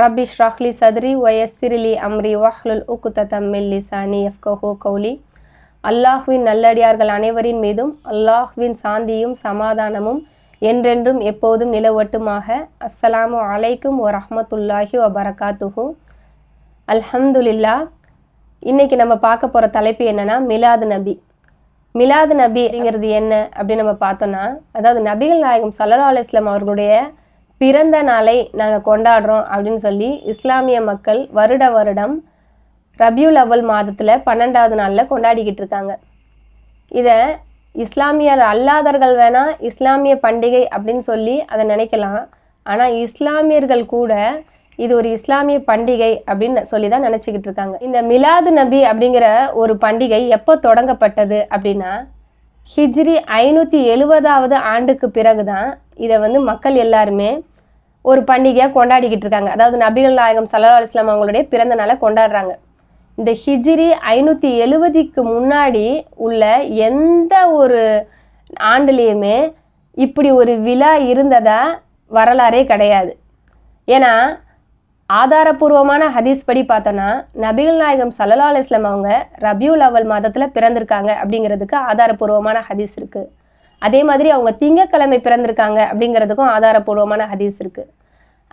ரப்பி ஷ்ராஹ்லி சத்ரி வயசிரிலி அம்ரி வஹ்லுல் உக்குத தம்மில் லிசானி எஃப்கஹோ கௌலி அல்லாஹ்வின் நல்லடியார்கள் அனைவரின் மீதும் அல்லாஹ்வின் சாந்தியும் சமாதானமும் என்றென்றும் எப்போதும் நிலவட்டுமாக. அஸ்ஸலாமு அலைக்கும் வ ரஹமத்துல்லாஹி ஓ பரகாத்துஹு. அல்ஹம்துலில்லா இன்னைக்கு நம்ம பார்க்க போகிற தலைப்பு என்னன்னா மிலாது நபி. மிலாது நபிங்கிறது என்ன அப்படின்னு நம்ம பார்த்தோன்னா அதாவது நபிகள் நாயகம் சல்லா அலுவலாம் அவர்களுடைய பிறந்த நாளை நாங்கள் கொண்டாடுறோம் அப்படின்னு சொல்லி இஸ்லாமிய மக்கள் வருட வருடம் ரபியுல் அவல் மாதத்தில் பன்னெண்டாவது நாளில் கொண்டாடிக்கிட்டு இருக்காங்க. இதை இஸ்லாமியர் அல்லாதர்கள் வேணால் இஸ்லாமிய பண்டிகை அப்படின்னு சொல்லி அதை நினைக்கலாம். ஆனால் இஸ்லாமியர்கள் கூட இது ஒரு இஸ்லாமிய பண்டிகை அப்படின்னு சொல்லி தான் நினச்சிக்கிட்டு இருக்காங்க. இந்த மிலாது நபி அப்படிங்கிற ஒரு பண்டிகை எப்போ தொடங்கப்பட்டது அப்படின்னா ஹிஜ்ரி ஐநூற்றி எழுபதாவது ஆண்டுக்கு பிறகு தான் இதை வந்து மக்கள் எல்லாருமே ஒரு பண்டிகையாக கொண்டாடிக்கிட்டு இருக்காங்க. அதாவது நபிகள் நாயகம் சல்லா அலிஸ்லாம் அவங்களுடைய பிறந்த நாளை கொண்டாடுறாங்க. இந்த ஹிஜ்ரி ஐநூற்றி எழுபதுக்கு முன்னாடி உள்ள எந்த ஒரு ஆண்டுலேயுமே இப்படி ஒரு விழா இருந்ததா வரலாறே கிடையாது. ஏன்னா ஆதாரபூர்வமான ஹதீஸ் படி பார்த்தோன்னா நபிகள் நாயகம் சல்லா அலிஸ்லாம் அவங்க ரபியுல் அவல் மாதத்தில் பிறந்திருக்காங்க அப்படிங்கிறதுக்கு ஆதாரபூர்வமான ஹதீஸ் இருக்குது அதே மாதிரி அவங்க திங்கக்கிழமை பிறந்திருக்காங்க அப்படிங்கிறதுக்கும் ஆதாரபூர்வமான ஹதீஸ் இருக்குது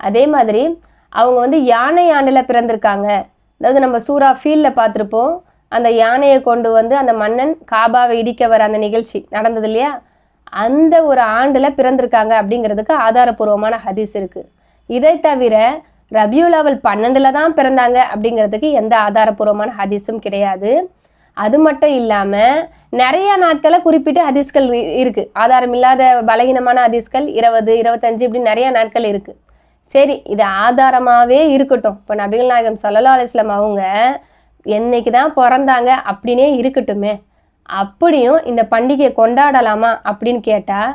அதே மாதிரி அவங்க வந்து யானை ஆண்டில் பிறந்திருக்காங்க. அதாவது நம்ம சூரா ஃபீல்டில் பார்த்துருப்போம். அந்த யானையை கொண்டு வந்து அந்த மன்னன் காபாவை இடிக்க வர அந்த நிகழ்ச்சி நடந்தது இல்லையா? அந்த ஒரு ஆண்டில் பிறந்திருக்காங்க அப்படிங்கிறதுக்கு ஆதாரபூர்வமான ஹதீஸ் இருக்குது இதை தவிர ரபியுல் அவல் பன்னெண்டில் தான் பிறந்தாங்க அப்படிங்கிறதுக்கு எந்த ஆதாரபூர்வமான ஹதீஸும் கிடையாது. அது மட்டும் இல்லாமல் நிறைய நாட்களை குறிப்பிட்டு ஹதீஸ்கள் இருக்குது ஆதாரம் இல்லாத பலகீனமான ஹதீஸ்கள் இருபது இருபத்தஞ்சு இப்படி நிறைய நாட்கள் இருக்குது சரி இது ஆதாரமாகவே இருக்கட்டும். இப்போ நபிகள் நாயகம் சல்லா அலிஸ்லாம் அவங்க என்னைக்கு தான் பிறந்தாங்க அப்படின்னே இருக்கட்டுமே. அப்படியும் இந்த பண்டிகையை கொண்டாடலாமா அப்படின்னு கேட்டால்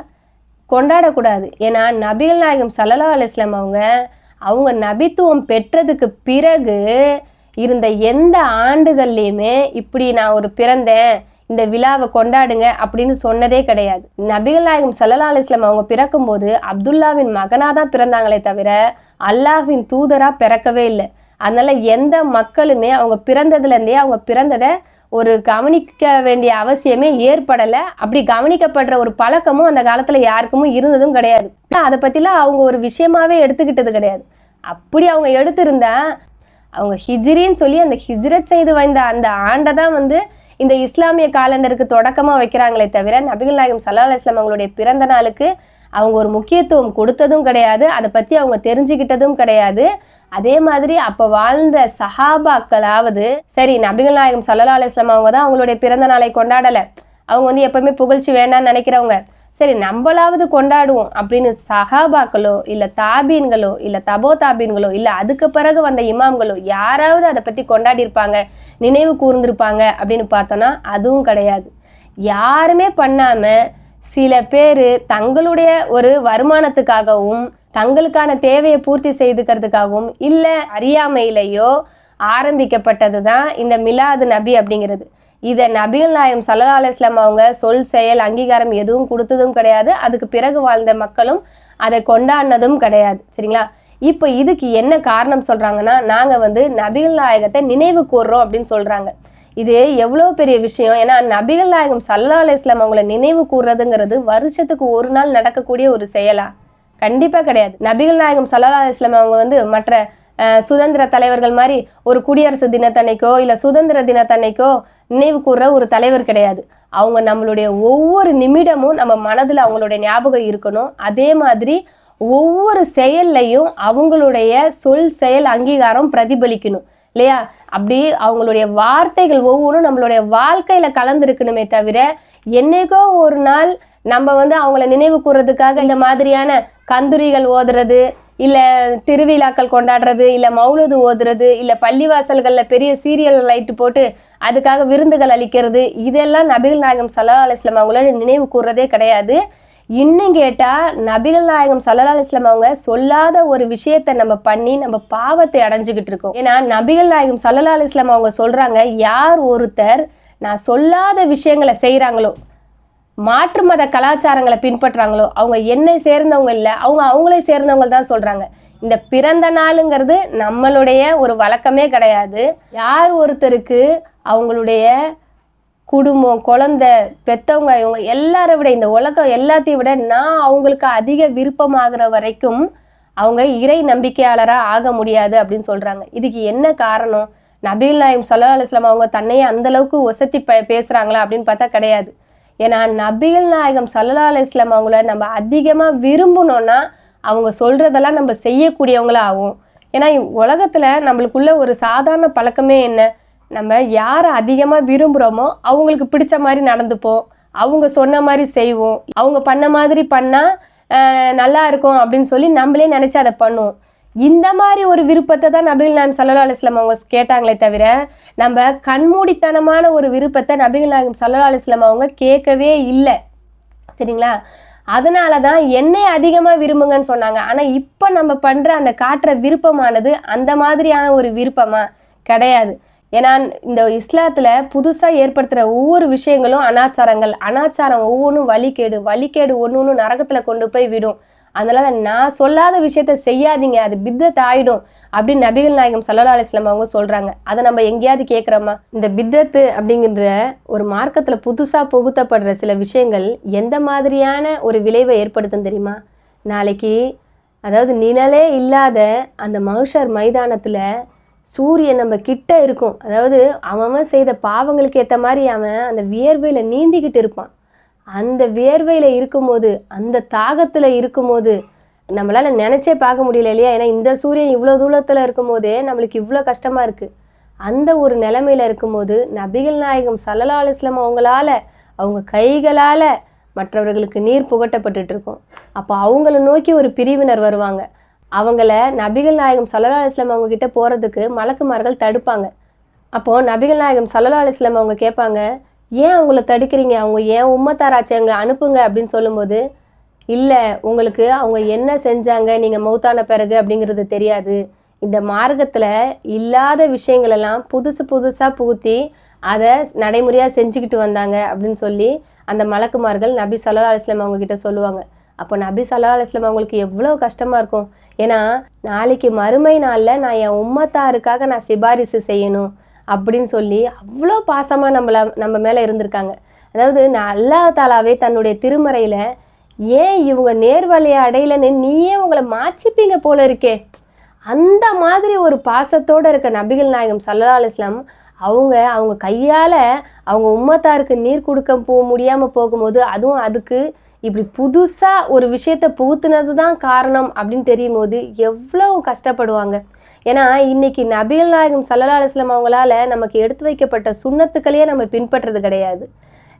கொண்டாடக்கூடாது. ஏன்னா நபிகள் நாயகம் சல்லா அலிஸ்லாம் அவங்க அவங்க நபித்துவம் பெற்றதுக்கு பிறகு இருந்த எந்த ஆண்டுகள்லையுமே இப்படி நான் ஒரு பிறந்தேன் இந்த விழாவை கொண்டாடுங்க அப்படின்னு சொன்னதே கிடையாது. நபிகள் நாயகம் சல்லா அலிஸ்லாம் அவங்க பிறக்கும்போது அப்துல்லாவின் மகனாக தான் பிறந்தாங்களே தவிர அல்லாஹின் தூதராக பிறக்கவே இல்லை. அதனால எந்த மக்களுமே அவங்க பிறந்ததுலேருந்தே அவங்க பிறந்ததை ஒரு கவனிக்க வேண்டிய அவசியமே ஏற்படலை. அப்படி கவனிக்கப்படுற ஒரு பழக்கமும் அந்த காலத்தில் யாருக்குமே இருந்ததும் கிடையாது. அதை பற்றிலாம் அவங்க ஒரு விஷயமாவே எடுத்துக்கிட்டது கிடையாது. அப்படி அவங்க எடுத்திருந்தா அவங்க ஹிஜ்ரின்னு சொல்லி அந்த ஹிஜ்ரத் செய்து வந்த அந்த ஆண்டை தான் வந்து இந்த இஸ்லாமிய காலண்டருக்கு தொடக்கமாக வைக்கிறாங்களே தவிர நபிகள் நாயகம் சல்லா இஸ்லாம் அவங்களுடைய பிறந்த நாளுக்கு அவங்க ஒரு முக்கியத்துவம் கொடுத்ததும் கிடையாது அதை பற்றி அவங்க தெரிஞ்சுக்கிட்டதும் கிடையாது. அதே மாதிரி அப்போ வாழ்ந்த சஹாபாக்களாவது சரி நபிகள் நாயகம் சல்லா அலிஸ்லாம் அவங்க தான் அவங்களுடைய பிறந்த நாளை கொண்டாடலை. அவங்க வந்து எப்பவுமே புகழ்ச்சி வேண்டாம்னு நினைக்கிறவங்க. சரி நம்மளாவது கொண்டாடுவோம் அப்படின்னு சஹாபாக்களோ இல்லை தாபீன்களோ இல்லை தபோ தாபீன்களோ இல்லை அதுக்கு பிறகு வந்த இமாம்களோ யாராவது அதை பற்றி கொண்டாடியிருப்பாங்க நினைவு கூர்ந்திருப்பாங்க அப்படின்னு பார்த்தோன்னா அதுவும் கிடையாது. யாருமே பண்ணாமல் சில பேர் தங்களுடைய ஒரு வருமானத்துக்காகவும் தங்களுக்கான தேவையை பூர்த்தி செய்துக்கிறதுக்காகவும் இல்லை அறியாமையிலையோ ஆரம்பிக்கப்பட்டது தான் இந்த மிலாது நபி அப்படிங்கிறது. இதை நபிகள் நாயம் சல்லா அலுவலாம் அவங்க சொல் செயல் அங்கீகாரம் எதுவும் கொடுத்ததும் கிடையாது. அதுக்கு பிறகு வாழ்ந்த மக்களும் அதை கொண்டாடினதும் கிடையாது. சரிங்களா? இப்போ இதுக்கு என்ன காரணம் சொல்கிறாங்கன்னா நாங்கள் வந்து நபிகள் நாயகத்தை நினைவு கூறுறோம் அப்படின்னு சொல்கிறாங்க இது எவ்வளோ பெரிய விஷயம்? ஏன்னா நபிகள் நாயகம் சல்லா அலிஸ்லாம் அவங்கள நினைவு கூறுறதுங்கிறது வருஷத்துக்கு ஒரு நாள் நடக்கக்கூடிய ஒரு செயலா? கண்டிப்பாக கிடையாது. நபிகள் நாயகம் சல்லா அலிஸ்லாம் அவங்க வந்து மற்ற சுதந்திர தலைவர்கள் மாதிரி ஒரு குடியரசு தினத்தன்னைக்கோ இல்லை சுதந்திர தினத்தன்னைக்கோ நினைவு கூற ஒரு தலைவர் கிடையாது. அவங்க நம்மளுடைய ஒவ்வொரு நிமிடமும் நம்ம மனதில் அவங்களுடைய ஞாபகம் இருக்கணும். அதே மாதிரி ஒவ்வொரு செயல்லையும் அவங்களுடைய சொல் செயல் அங்கீகாரம் பிரதிபலிக்கணும். இல்லையா? அப்படி அவங்களுடைய வார்த்தைகள் ஒவ்வொன்றும் நம்மளுடைய வாழ்க்கையில கலந்துருக்கணுமே தவிர என்னைக்கோ ஒரு நாள் நம்ம வந்து அவங்கள நினைவு கூறதுக்காக இந்த மாதிரியான கந்துரிகள் ஓதுறது இல்லை திருவிழாக்கள் கொண்டாடுறது இல்லை மௌலுது ஓதுறது இல்லை பள்ளிவாசல்களில் பெரிய சீரியல் லைட்டு போட்டு அதுக்காக விருந்துகள் அளிக்கிறது இதெல்லாம் நபிகள் நாயகம் சல்லா அலிஸ்லாம் அவங்களோட நினைவு கூறுறதே கிடையாது. இன்னும் கேட்டால் நபிகள் நாயகம் சல்லா அலிஸ்லாம் அவங்க சொல்லாத ஒரு விஷயத்தை நம்ம பண்ணி நம்ம பாவத்தை அடைஞ்சுக்கிட்டு இருக்கோம். ஏன்னா நபிகள் நாயகம் சல்லா அலிஸ்லாம் அவங்க சொல்கிறாங்க யார் ஒருத்தர் நான் சொல்லாத விஷயங்களை செய்கிறாங்களோ மாற்று மத கலாச்சாரங்களை பின்பற்றுறாங்களோ அவங்க என்னை சேர்ந்தவங்க இல்லை அவங்க அவங்களே சேர்ந்தவங்க தான் சொல்கிறாங்க இந்த பிறந்த நாளுங்கிறது நம்மளுடைய ஒரு வழக்கமே கிடையாது. யார் ஒருத்தருக்கு அவங்களுடைய குடும்பம் குழந்தை பெத்தவங்க இவங்க எல்லாரை விட இந்த உலகம் எல்லாத்தையும் விட நான் அவங்களுக்கு அதிக விருப்பமாகிற வரைக்கும் அவங்க இறை நம்பிக்கையாளராக ஆக முடியாது அப்படின்னு சொல்கிறாங்க இதுக்கு என்ன காரணம்? நபீல் நாயம் சல்லா அலுவலாம் அவங்க தன்னையே அந்த அளவுக்கு ஒசத்தி ப பேசுகிறாங்களா அப்படின்னு பார்த்தா கிடையாது. ஏன்னா நபிகள் நாயகம் சல்லா அலுவலாம் அவங்கள நம்ம அதிகமாக விரும்பணும்னா அவங்க சொல்கிறதெல்லாம் நம்ம செய்யக்கூடியவங்களா ஆகும் ஏன்னா உலகத்தில் நம்மளுக்குள்ள ஒரு சாதாரண பழக்கமே என்ன? நம்ம யாரை அதிகமாக விரும்புகிறோமோ அவங்களுக்கு பிடிச்ச மாதிரி நடந்துப்போம். அவங்க சொன்ன மாதிரி செய்வோம். அவங்க பண்ண மாதிரி பண்ணால் நல்லா இருக்கும் அப்படின்னு சொல்லி நம்மளே நினச்சி அதை பண்ணுவோம். இந்த மாதிரி ஒரு விருப்பத்தை தான் நபிகள் நாயம் சல்லா அலிஸ்லாம் அவங்க கேட்டாங்களே தவிர நம்ம கண்மூடித்தனமான ஒரு விருப்பத்தை நபிகள் நாயகம் சல்லா அலிஸ்லாம் அவங்க கேட்கவே இல்லை. சரிங்களா? அதனால தான் என்னை அதிகமாக விரும்புங்கன்னு சொன்னாங்க. ஆனால் இப்போ நம்ம பண்ணுற அந்த காட்டுற விருப்பமானது அந்த மாதிரியான ஒரு விருப்பமா? கிடையாது. ஏன்னா இந்த இஸ்லாத்தில் புதுசாக ஏற்படுத்துகிற ஒவ்வொரு விஷயங்களும் அனாச்சாரங்கள். அனாச்சாரம் ஒவ்வொன்றும் வழிகேடு வழிகேடு ஒன்று ஒன்று நரகத்தில் கொண்டு போய் விடும். அதனால நான் சொல்லாத விஷயத்த செய்யாதீங்க அது பித்தத் ஆயிடும் அப்படின்னு நபிகள் நாயகம் சல்லா அலிஸ்லாம் அவங்க சொல்றாங்க. அதை நம்ம எங்கேயாவது கேட்குறோமா? இந்த பித்தத்து அப்படிங்கிற ஒரு மார்க்கத்தில் புதுசாக புகுத்தப்படுற சில விஷயங்கள் எந்த மாதிரியான ஒரு விளைவை ஏற்படுத்தும் தெரியுமா? நாளைக்கு அதாவது நிழலே இல்லாத அந்த மனுஷர் மைதானத்தில் சூரியன் நம்ம கிட்ட இருக்கும். அதாவது அவன் செய்த பாவங்களுக்கு ஏற்ற மாதிரி அவன் அந்த வியர்வையில் நீந்திக்கிட்டு இருப்பான். அந்த வேர்வையில் இருக்கும்போது அந்த தாகத்தில் இருக்கும்போது நம்மளால் நினச்சே பார்க்க முடியல இல்லையா? ஏன்னா இந்த சூரியன் இவ்வளோ தூரத்தில் இருக்கும்போதே நம்மளுக்கு இவ்வளோ கஷ்டமாக இருக்குது அந்த ஒரு நிலமையில் இருக்கும்போது நபிகள் நாயகம் சல்லலா அலிஸ்லாம் அவங்களால அவங்க கைகளால் மற்றவர்களுக்கு நீர் புகட்டப்பட்டுட்டு இருக்கும். அப்போ அவங்கள நோக்கி ஒரு பிரிவினர் வருவாங்க. அவங்கள நபிகள் நாயகம் சல்லலா அலிஸ்லாம் அவங்கக்கிட்ட போகிறதுக்கு மலக்குமார்கள் தடுப்பாங்க. அப்போது நபிகள் நாயகம் சல்லலா அலிஸ்லாம் அவங்க கேட்பாங்க ஏன் அவங்கள தடுக்கிறீங்க? அவங்க ஏன் உம்மத்தாராச்சு எங்களை அனுப்புங்க அப்படின்னு சொல்லும்போது இல்லை உங்களுக்கு அவங்க என்ன செஞ்சாங்க? நீங்கள் மௌத்தான பிறகு அப்படிங்கிறது தெரியாது. இந்த மார்க்கத்தில் இல்லாத விஷயங்களெல்லாம் புதுசு புதுசாக புகுத்தி அதை நடைமுறையாக செஞ்சுக்கிட்டு வந்தாங்க அப்படின்னு சொல்லி அந்த மலக்குமார்கள் நபி சல்லா அலுவலாம் அவங்க கிட்ட சொல்லுவாங்க. அப்போ நபி சல்லா அலுவலாம் அவங்களுக்கு எவ்வளோ கஷ்டமாக இருக்கும்? ஏன்னா நாளைக்கு மறுமை நாளில் நான் என் உம்மத்தாருக்காக நான் சிபாரிசு செய்யணும். அப்படின்னு சொல்லி அவ்வளோ பாசமாக நம்மளை நம்ம மேலே இருந்திருக்காங்க. அதாவது நான் அல்லா தாலாவே தன்னுடைய திருமறையில் ஏன் இவங்க நேர்வழியை அடையலைன்னு நீயே உங்களை மாச்சிப்பீங்க போல இருக்கே. அந்த மாதிரி ஒரு பாசத்தோடு இருக்க நபிகள் நாயகம் சல்லா அலிஸ்லாம் அவங்க அவங்க கையால் அவங்க உம்மத்தாருக்கு நீர் கொடுக்க போக முடியாமல் போகும்போது அதுவும் அதுக்கு இப்படி புதுசாக ஒரு விஷயத்தை புகுத்துனது தான் காரணம் அப்படின்னு தெரியும் போது எவ்வளோ கஷ்டப்படுவாங்க. ஏன்னா இன்னைக்கு நபிகள் நாயகம் சல்லா அலுவலாம் அவங்களால நமக்கு எடுத்து வைக்கப்பட்ட சுண்ணத்துக்களையே நம்ம பின்பற்றுறது கிடையாது.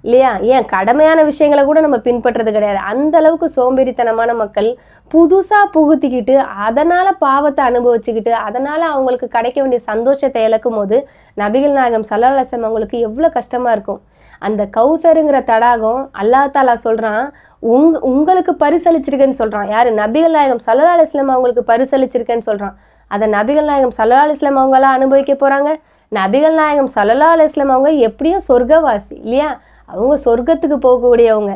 இல்லையா? ஏன்? கடமையான விஷயங்களை கூட நம்ம பின்பற்றுறது கிடையாது. அந்த அளவுக்கு சோம்பேறித்தனமான மக்கள் புதுசாக புகுத்திக்கிட்டு அதனால் பாவத்தை அனுபவிச்சுக்கிட்டு அதனால் அவங்களுக்கு கிடைக்க வேண்டிய சந்தோஷத்தை இழக்கும் போது நபிகள் நாயகம் சல்லா அவங்களுக்கு எவ்வளோ கஷ்டமாக இருக்கும். அந்த கௌசருங்கிற தடாகம் அல்லா தாலா சொல்கிறான் உங் உங்களுக்கு பரிசளிச்சிருக்கேன்னு சொல்கிறான் யார்? நபிகள் நாயகம் சல்லா அலிஸ்லாம் அவங்களுக்கு பரிசளிச்சிருக்கேன்னு சொல்கிறான் அதை நபிகள் நாயகம் சல்லா அலிஸ்லாம் அவங்களாம் அனுபவிக்க போகிறாங்க நபிகள் நாயகம் சல்லா அலிஸ்லாம் அவங்க எப்படியும் சொர்க்கவாசி இல்லையா? அவங்க சொர்க்கத்துக்கு போகக்கூடியவங்க.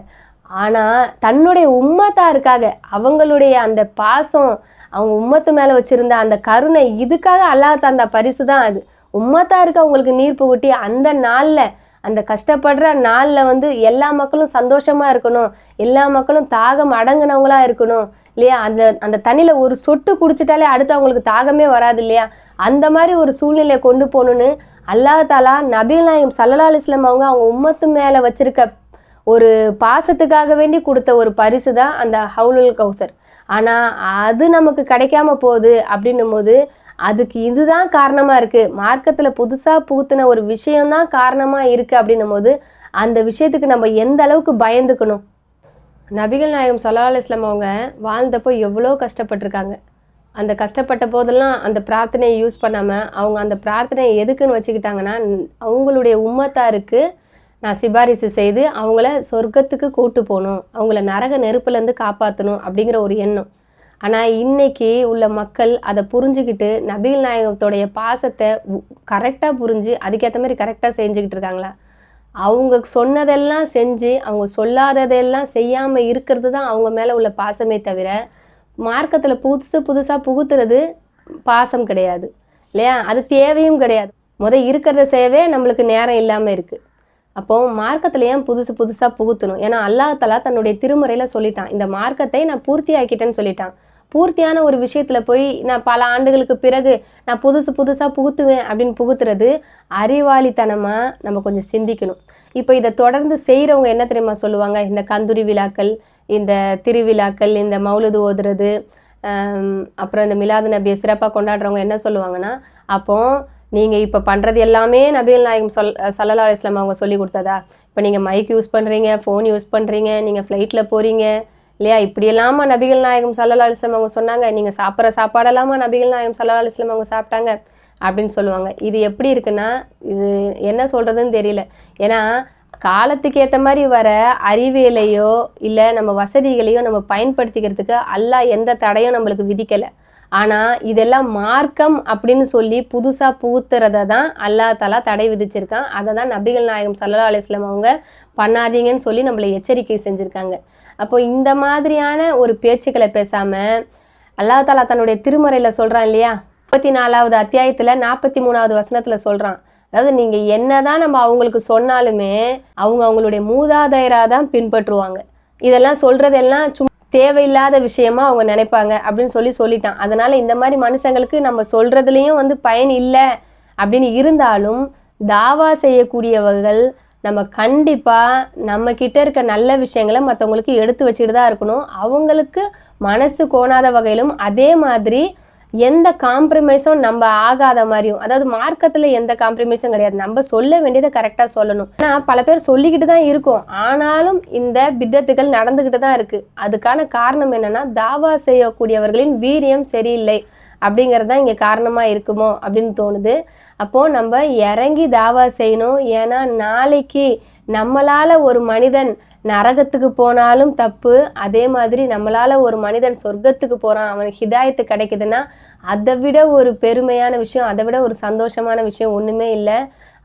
ஆனால் தன்னுடைய உம்மத்தாருக்காக அவங்களுடைய அந்த பாசம் அவங்க உம்மத்து மேலே வச்சுருந்த அந்த கருணை இதுக்காக அல்லாஹ் தந்த பரிசு தான் அது. உம்மத்தாருக்கு அவங்களுக்கு நீர் புகுட்டி அந்த நாளில் அந்த கஷ்டப்படுற நாளில் வந்து எல்லா மக்களும் சந்தோஷமாக இருக்கணும். எல்லா மக்களும் தாகம் அடங்கினவங்களா இருக்கணும். இல்லையா? அந்த அந்த தண்ணியில் ஒரு சொட்டு குடிச்சிட்டாலே அடுத்து அவங்களுக்கு தாகமே வராது இல்லையா? அந்த மாதிரி ஒரு சூழ்நிலையை கொண்டு போகணுன்னு அல்லா தாலா நபீல் நாயம் சல்லா அலிஸ்லாம் அவங்க அவங்க உம்மத்து மேலே வச்சிருக்க ஒரு பாசத்துக்காக வேண்டி கொடுத்த ஒரு பரிசு தான் அந்த ஹவுலுல் கௌசர். ஆனால் அது நமக்கு கிடைக்காம போகுது அப்படின்னும் போது அதுக்கு இதுதான் காரணமாக இருக்குது மார்க்கத்தில் புதுசாக புகுத்தின ஒரு விஷயம்தான் காரணமாக இருக்குது அப்படின்னும் போது அந்த விஷயத்துக்கு நம்ம எந்த அளவுக்கு பயந்துக்கணும்? நபிகள் நாயகம் சல்லா இஸ்லாம் அவங்க வாழ்ந்தப்போ எவ்வளோ கஷ்டப்பட்டிருக்காங்க. அந்த கஷ்டப்பட்ட போதெல்லாம் அந்த பிரார்த்தனையை யூஸ் பண்ணாமல் அவங்க அந்த பிரார்த்தனையை எதுக்குன்னு வச்சுக்கிட்டாங்கன்னா அவங்களுடைய உம்மத்தாருக்கு நான் சிபாரிசு செய்து அவங்கள சொர்க்கத்துக்கு கூட்டு போகணும் அவங்கள நரக நெருப்புலேருந்து காப்பாற்றணும் அப்படிங்கிற ஒரு எண்ணம். ஆனால் இன்னைக்கு உள்ள மக்கள் அதை புரிஞ்சுக்கிட்டு நபிகள் நாயகத்தோடைய பாசத்தை கரெக்டாக புரிஞ்சு அதுக்கேற்ற மாதிரி கரெக்டாக செஞ்சுக்கிட்டு இருக்காங்களா? அவங்க சொன்னதெல்லாம் செஞ்சு அவங்க சொல்லாததெல்லாம் செய்யாமல் இருக்கிறது தான் அவங்க மேலே உள்ள பாசமே தவிர மார்க்கத்தில் புதுசு புதுசாக புகுத்துறது பாசம் கிடையாது. இல்லையா? அது தேவையும் கிடையாது. முத இருக்கிறத செய்யவே நம்மளுக்கு நேரம் இல்லாமல் இருக்குது அப்போ மார்க்கத்தில் ஏன் புதுசு புதுசாக புகுத்தணும்? ஏன்னா அல்லாஹ் தன்னுடைய திருமுறையில் சொல்லிட்டான். இந்த மார்க்கத்தை நான் பூர்த்தி ஆக்கிட்டேன்னு சொல்லிட்டான். பூர்த்தியான ஒரு விஷயத்தில் போய் நான் பல ஆண்டுகளுக்கு பிறகு நான் புதுசு புதுசாக புகுத்துவேன் அப்படின்னு புகுத்துறது அறிவாளித்தனமாக நம்ம கொஞ்சம் சிந்திக்கணும். இப்போ இதை தொடர்ந்து செய்கிறவங்க என்ன தெரியுமா சொல்லுவாங்க? இந்த கந்துரி விழாக்கள் இந்த திருவிழாக்கள் இந்த மௌலுது ஓதுறது அப்புறம் இந்த மிலாது நபியை சிறப்பாக கொண்டாடுறவங்க என்ன சொல்லுவாங்கன்னா அப்போது நீங்கள் இப்போ பண்ணுறது எல்லாமே நபிகள் நாயகம் சொல் சல்லல்லா இஸ்லாம் அவங்க சொல்லி கொடுத்ததா? இப்போ நீங்கள் மைக் யூஸ் பண்ணுறீங்க ஃபோன் யூஸ் பண்ணுறீங்க நீங்கள் ஃப்ளைட்டில் போகிறீங்க இல்லையா? இப்படியெல்லாமா நபிகள் நாயகம் சல்லா அலிஸ்லாம் அவங்க சொன்னாங்க நீங்கள் சாப்பிட்ற சாப்பாடெல்லாமா நபிகள் நாயகம் சல்லா அலிஸ்லாம் அவங்க சாப்பிட்டாங்க? அப்படின்னு சொல்லுவாங்க. இது எப்படி இருக்குன்னா இது என்ன சொல்கிறதுன்னு தெரியல. ஏன்னா காலத்துக்கு ஏற்ற மாதிரி வர அறிவியலையோ இல்லை நம்ம வசதிகளையோ நம்ம பயன்படுத்திக்கிறதுக்கு அல்லா எந்த தடையும் நம்மளுக்கு விதிக்கலை. ஆனால் இதெல்லாம் மார்க்கம் அப்படின்னு சொல்லி புதுசாக புகுத்துறத தான் அல்லாஹ் தலா தடை விதிச்சிருக்கான். அதை தான் நபிகள் நாயகம் சல்லா அலிஸ்லாம் அவங்க பண்ணாதீங்கன்னு சொல்லி நம்மளை எச்சரிக்கை செஞ்சுருக்காங்க. அப்போ இந்த மாதிரியான ஒரு பேச்சுக்களை பேசாமல் அல்லாஹ் தாலா தன்னுடைய திருமறையில் சொல்கிறான் இல்லையா? முப்பத்தி நாலாவது அத்தியாயத்தில் நாற்பத்தி மூணாவது வசனத்தில் சொல்கிறான் அதாவது நீங்கள் என்னதான் நம்ம அவங்களுக்கு சொன்னாலுமே அவங்க அவங்களுடைய மூதாதையராக தான் பின்பற்றுவாங்க. இதெல்லாம் சொல்கிறதெல்லாம் சும் தேவையில்லாத விஷயமா அவங்க நினைப்பாங்க அப்படின்னு சொல்லி சொல்லிட்டான். அதனால இந்த மாதிரி மனுஷங்களுக்கு நம்ம சொல்றதுலயும் வந்து பயன் இல்லை அப்படின்னு இருந்தாலும் தாவா செய்யக்கூடியவர்கள் நம்ம கண்டிப்பாக நம்ம கிட்ட இருக்க நல்ல விஷயங்களை மற்றவங்களுக்கு எடுத்து வச்சுட்டு தான் இருக்கணும். அவங்களுக்கு மனசு கோணாத வகையிலும் அதே மாதிரி எந்த காம்ப்ரமைஸும் நம்ம ஆகாத மாதிரியும் அதாவது மார்க்கத்தில் எந்த காம்ப்ரமைஸும் கிடையாது. நம்ம சொல்ல வேண்டியதை கரெக்டாக சொல்லணும். ஆனால் பல பேர் சொல்லிக்கிட்டு தான் இருக்கோம். ஆனாலும் இந்த பித்தத்துகள் நடந்துக்கிட்டு தான் இருக்குது அதுக்கான காரணம் என்னன்னா தாவா செய்யக்கூடியவர்களின் வீரியம் சரியில்லை. அப்படிங்கிறது தான் இங்கே காரணமாக இருக்குமோ அப்படின்னு தோணுது. அப்போது நம்ம இறங்கி தாவா செய்யணும். ஏன்னா நாளைக்கு நம்மளால் ஒரு மனிதன் நரகத்துக்கு போனாலும் தப்பு. அதே மாதிரி நம்மளால் ஒரு மனிதன் சொர்க்கத்துக்கு போகிறான் அவனுக்கு ஹிதாயத்து கிடைக்குதுன்னா அதை விட ஒரு பெருமையான விஷயம் அதை விட ஒரு சந்தோஷமான விஷயம் ஒன்றுமே இல்லை.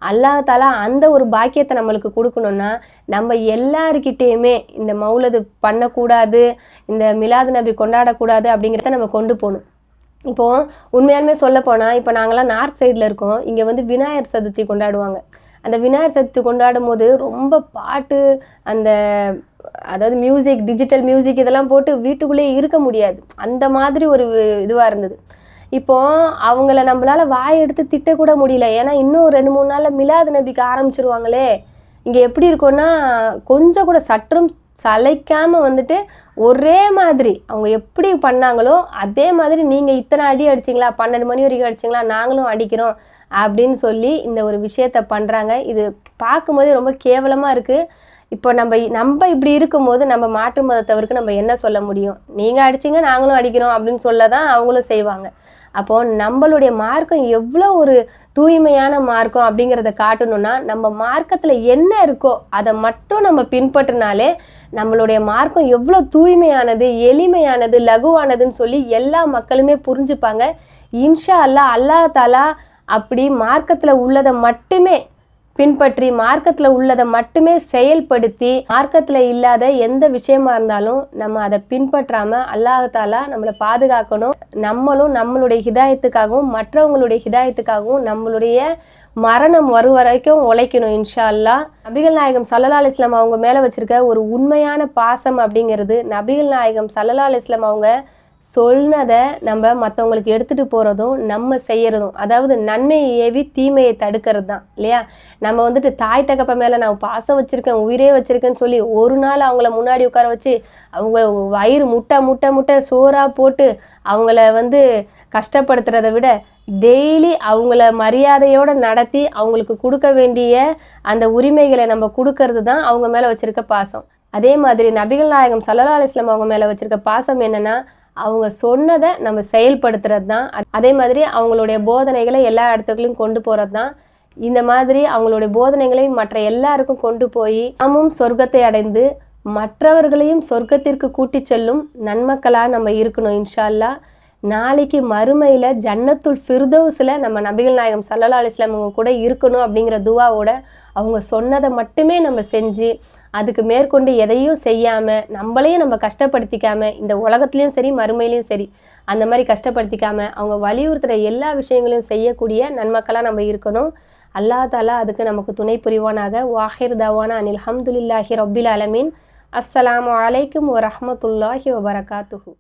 அல்லாஹ் தாலா அந்த ஒரு பாக்கியத்தை நம்மளுக்கு கொடுக்கணும்னா நம்ம எல்லாருக்கிட்டேயுமே இந்த மௌலது பண்ணக்கூடாது இந்த மிலாது நபி கொண்டாடக்கூடாது அப்படிங்கிறத நம்ம கொண்டு போகணும். இப்போது உண்மையாலுமே சொல்ல போனால் இப்போ நாங்களாம் நார்த் சைடில் இருக்கோம். இங்கே வந்து விநாயகர் சதுர்த்தி கொண்டாடுவாங்க. அந்த விநாயகர் சதுர்த்தி கொண்டாடும் போது ரொம்ப பாட்டு அந்த அதாவது மியூசிக் டிஜிட்டல் மியூசிக் இதெல்லாம் போட்டு வீட்டுக்குள்ளேயே இருக்க முடியாது. அந்த மாதிரி ஒரு இதுவாக இருந்தது. இப்போ அவங்கள நம்மளால வாய் எடுத்து திட்டக்கூட முடியல. ஏன்னா இன்னும் ரெண்டு மூணு நாளில் மிலாது நபிக்கு ஆரம்பிச்சிருவாங்களே. இங்கே எப்படி இருக்கும்னா கொஞ்சம் கூட சற்றும் சளைக்காமல் வந்துட்டு ஒரே மாதிரி அவங்க எப்படி பண்ணாங்களோ அதே மாதிரி நீங்கள் இத்தனை அடி அடிச்சிங்களா? பன்னெண்டு மணி வரைக்கும் அடிச்சிங்களா? நாங்களும் அடிக்கிறோம் அப்படின்னு சொல்லி இந்த ஒரு விஷயத்த பண்ணுறாங்க இது பார்க்கும்போதே ரொம்ப கேவலமாக இருக்குது இப்போ நம்ம நம்ம இப்படி இருக்கும்போது நம்ம மாற்று மதத்தவருக்கு நம்ம என்ன சொல்ல முடியும்? நீங்கள் அடிச்சிங்க நாங்களும் அடிக்கிறோம் அப்படின்னு சொல்ல தான் அவங்களும் செய்வாங்க. அப்போ நம்மளுடைய மார்க்கம் எவ்வளோ ஒரு தூய்மையான மார்க்கம் அப்படிங்கிறத காட்டணும்னா நம்ம மார்க்கத்தில் என்ன இருக்கோ அதை மட்டும் நம்ம பின்பற்றினாலே நம்மளுடைய மார்க்கம் எவ்வளோ தூய்மையானது எளிமையானது லகுவானதுன்னு சொல்லி எல்லா மக்களுமே புரிஞ்சுப்பாங்க. இன்ஷா அல்லாஹ் அல்லாஹ் தாலா அப்படி மார்க்கத்தில் உள்ளதை மட்டுமே பின்பற்றி மார்க்கத்தில் உள்ளதை மட்டுமே செயல்படுத்தி மார்க்கத்தில் இல்லாத எந்த விஷயமா இருந்தாலும் நம்ம அதை பின்பற்றாம அல்லாஹாலா நம்மளை பாதுகாக்கணும். நம்மளும் நம்மளுடைய ஹிதாயத்துக்காகவும் மற்றவங்களுடைய ஹிதாயத்துக்காகவும் நம்மளுடைய மரணம் வரும் வரைக்கும் உழைக்கணும் இன்ஷா அல்லாஹ் நபிகள் நாயகம் சல்லல்லா அலிஸ்லாம் அவங்க மேலே வச்சிருக்க ஒரு உண்மையான பாசம் அப்படிங்கிறது நபிகள் நாயகம் சல்லல்லா அலிஸ்லாம் அவங்க சொன்னதை நம்ம மற்றவங்களுக்கு எடுத்துகிட்டு போகிறதும் நம்ம செய்கிறதும் அதாவது நன்மையை ஏவி தீமையை தடுக்கிறது தான் இல்லையா? நம்ம வந்துட்டு தாய் தகப்ப மேலே நான் பாசம் வச்சுருக்கேன் உயிரே வச்சுருக்கேன்னு சொல்லி ஒரு நாள் அவங்கள முன்னாடி உட்கார வச்சு அவங்க வயிறு முட்டை முட்டை முட்டை சோறாக போட்டு அவங்கள வந்து கஷ்டப்படுத்துறதை விட டெய்லி அவங்கள மரியாதையோடு நடத்தி அவங்களுக்கு கொடுக்க வேண்டிய அந்த உரிமைகளை நம்ம கொடுக்கறது தான் அவங்க மேலே வச்சுருக்க பாசம். அதே மாதிரி நபிகள் நாயகம் சல்லா அலிஸ்லாம் அவங்க மேலே வச்சுருக்க பாசம் என்னென்னா அவங்க சொன்னதை நம்ம செயல்படுத்துறது தான் அதே மாதிரி அவங்களுடைய போதனைகளை எல்லா இடத்துக்குலையும் கொண்டு போகிறது தான் இந்த மாதிரி அவங்களுடைய போதனைகளை மற்ற எல்லாருக்கும் கொண்டு போய் நாமும் சொர்க்கத்தை அடைந்து மற்றவர்களையும் சொர்க்கத்திற்கு கூட்டி செல்லும் நன்மக்களாக நம்ம இருக்கணும் இன்ஷால்லா நாளைக்கு மறுமையில் ஜன்னத்துல் ஃபிர்தௌஸில் நம்ம நபிகள் நாயகம் சல்லா அலிஸ்லாம் அவங்க கூட இருக்கணும் அப்படிங்கிற துவாவோட அவங்க சொன்னதை மட்டுமே நம்ம செஞ்சு அதுக்கு மேற்கொண்டு எதையும் செய்யாமல் நம்மளையும் நம்ம கஷ்டப்படுத்திக்காமல் இந்த உலகத்துலேயும் சரி மறுமையிலையும் சரி அந்த மாதிரி கஷ்டப்படுத்திக்காமல் அவங்க வலியுறுத்துகிற எல்லா விஷயங்களையும் செய்யக்கூடிய நன்மக்களாக நம்ம இருக்கணும். அல்லா தாலா அதுக்கு நமக்கு துணை புரிவானாக. வாஹிர் தவானா அனில் ஹம்துலில்லாஹி ரபில் அலமின் அஸ்ஸலாம் அலைக்கும் வரமத்துல்லாஹி வபரகாத்துஹூ.